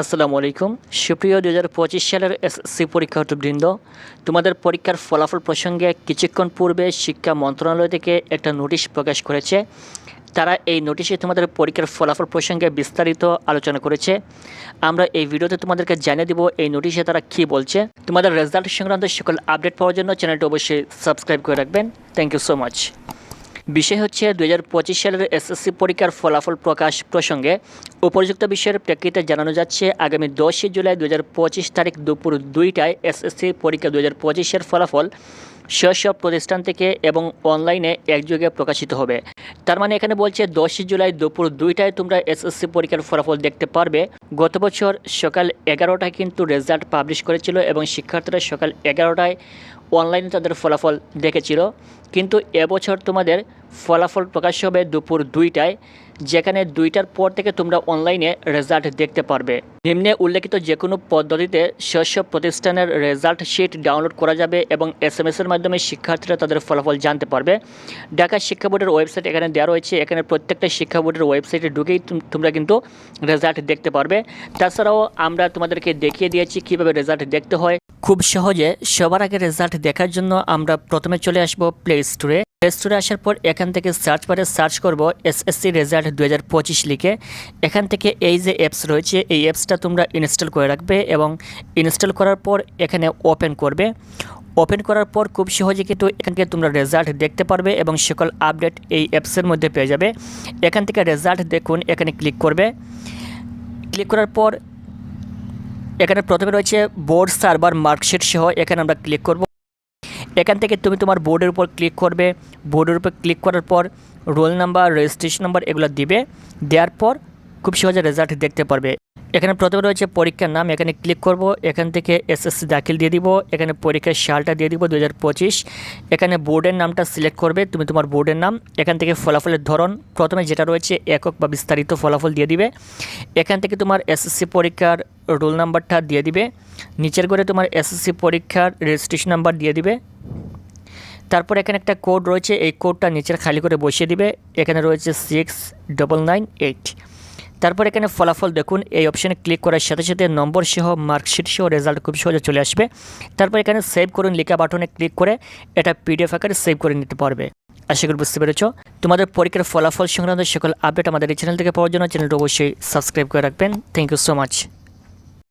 আসসালামু আলাইকুম। সুপ্রিয় দু হাজার পঁচিশ সালের এসএসসি পরীক্ষার্থীবৃন্দ, তোমাদের পরীক্ষার ফলাফল প্রসঙ্গে কিছুক্ষণ পূর্বে শিক্ষা মন্ত্রণালয় থেকে একটা নোটিশ প্রকাশ করেছে। তারা এই নোটিশে তোমাদের পরীক্ষার ফলাফল প্রসঙ্গে বিস্তারিত আলোচনা করেছে। আমরা এই ভিডিওতে তোমাদেরকে জানিয়ে দিব এই নোটিশে তারা কী বলছে। তোমাদের রেজাল্ট সংক্রান্ত সকল আপডেট পাওয়ার জন্য চ্যানেলটি অবশ্যই সাবস্ক্রাইব করে রাখবেন। থ্যাংক ইউ সো মাচ বিষয় হচ্ছে দু হাজার পঁচিশ সালের এসএসসি পরীক্ষার ফলাফল প্রকাশ প্রসঙ্গে উপযুক্ত বিষয়ের প্রেক্ষিতে জানানো যাচ্ছে, আগামী দশই জুলাই দু হাজার পঁচিশ তারিখ দুপুর দুইটায় এসএসসি পরীক্ষা দু হাজার পঁচিশের ফলাফল সব প্রতিষ্ঠান থেকে এবং অনলাইনে একযোগে প্রকাশিত হবে। তার মানে এখানে বলছে দশই জুলাই দুপুর দুইটায় তোমরা এসএসসি পরীক্ষার ফলাফল দেখতে পারবে। গত বছর সকাল এগারোটায় কিন্তু রেজাল্ট পাবলিশ করেছিল এবং শিক্ষার্থীরা সকাল এগারোটায় অনলাইনে তাদের ফলাফল দেখেছিল। কিন্তু এবছর তোমাদের ফলাফল প্রকাশ হবে দুপুর দুইটায়, যেখানে দুইটার পর থেকে তোমরা অনলাইনে রেজাল্ট দেখতে পারবে। নিম্নে উল্লেখিত যে কোনো পদ্ধতিতে শস্য প্রতিষ্ঠানের রেজাল্ট শিট ডাউনলোড করা যাবে এবং এস এম এসের মাধ্যমে শিক্ষার্থীরা তাদের ফলাফল জানতে পারবে। ঢাকা শিক্ষা বোর্ডের ওয়েবসাইট এখানে দেওয়া রয়েছে, এখানে প্রত্যেকটা শিক্ষা বোর্ডের ওয়েবসাইটে ঢুকেই তোমরা কিন্তু রেজাল্ট দেখতে পারবে। তাছাড়াও আমরা তোমাদেরকে দেখিয়ে দিয়েছি কীভাবে রেজাল্ট দেখতে হয়। খুব সহজে সবার আগে রেজাল্ট দেখার জন্য আমরা প্রথমে চলে আসব প্লে স্টোরে প্লে স্টোরে আসার পর এখান থেকে সার্চ বারে সার্চ করব এসএসসি রেজাল্ট দু হাজার পঁচিশ লিখে। এখান থেকে এই যে অ্যাপস রয়েছে, এই অ্যাপসটা তোমরা ইনস্টল করে রাখবে এবং ইনস্টল করার পর এখানে ওপেন করবে। ওপেন করার পর খুব সহজে কিন্তু এখান থেকে তোমরা রেজাল্ট দেখতে পারবে এবং সকল আপডেট এই অ্যাপসের মধ্যে পেয়ে যাবে। এখান থেকে রেজাল্ট দেখুন, এখানে ক্লিক করবে। ক্লিক করার পর এখানে প্রথমে রয়েছে বোর্ড সার্ভার মার্কশিট সহ এখানে আমরা ক্লিক করব। এখান থেকে তুমি তোমার বোর্ডের উপর ক্লিক করবে। বোর্ডের উপর ক্লিক করার পর রোল নাম্বার রেজিস্ট্রেশন নাম্বার এগুলো দিবে। দেওয়ার পর খুব সহজে রেজাল্ট দেখতে পারবে। এখানে প্রথমে রয়েছে পরীক্ষার নাম, এখানে ক্লিক করব, এখান থেকে এসএসসি দাখিল দিয়ে দিব, এখানে পরীক্ষার সালটা দিয়ে দিব দু হাজার পঁচিশ। এখানে বোর্ডের নামটা সিলেক্ট করবে, তুমি তোমার বোর্ডের নাম, এখান থেকে ফলাফলের ধরন, প্রথমে যেটা রয়েছে একক বা বিস্তারিত ফলাফল দিয়ে দিবে। এখান থেকে তোমার এসএসসি পরীক্ষার রোল নাম্বারটা দিয়ে দিবে। নিচের করে তোমার এসএসসি পরীক্ষার রেজিস্ট্রেশন নাম্বার দিয়ে দিবে। তারপর এখানে একটা কোড রয়েছে, এই কোডটা নিচের খালি করে বসিয়ে দিবে। এখানে রয়েছে সিক্স ডবল নাইন এইট তারপর এখানে ফলাফল দেখুন, এই অপশানে ক্লিক করার সাথে সাথে নম্বর সহ মার্কশিট সহ রেজাল্ট খুব সহজে চলে আসবে। তারপর এখানে সেভ করুন লেখা বাটনে ক্লিক করে, এটা পিডিএফ আকারে সেভ করে নিতে পারবে। আশা করি বুঝতে পেরেছ? তোমাদের পরীক্ষার ফলাফল সংক্রান্ত সকল আপডেট আমাদের এই চ্যানেল থেকে পাওয়ার জন্য চ্যানেলটি অবশ্যই সাবস্ক্রাইব করে রাখবেন। Thank you so much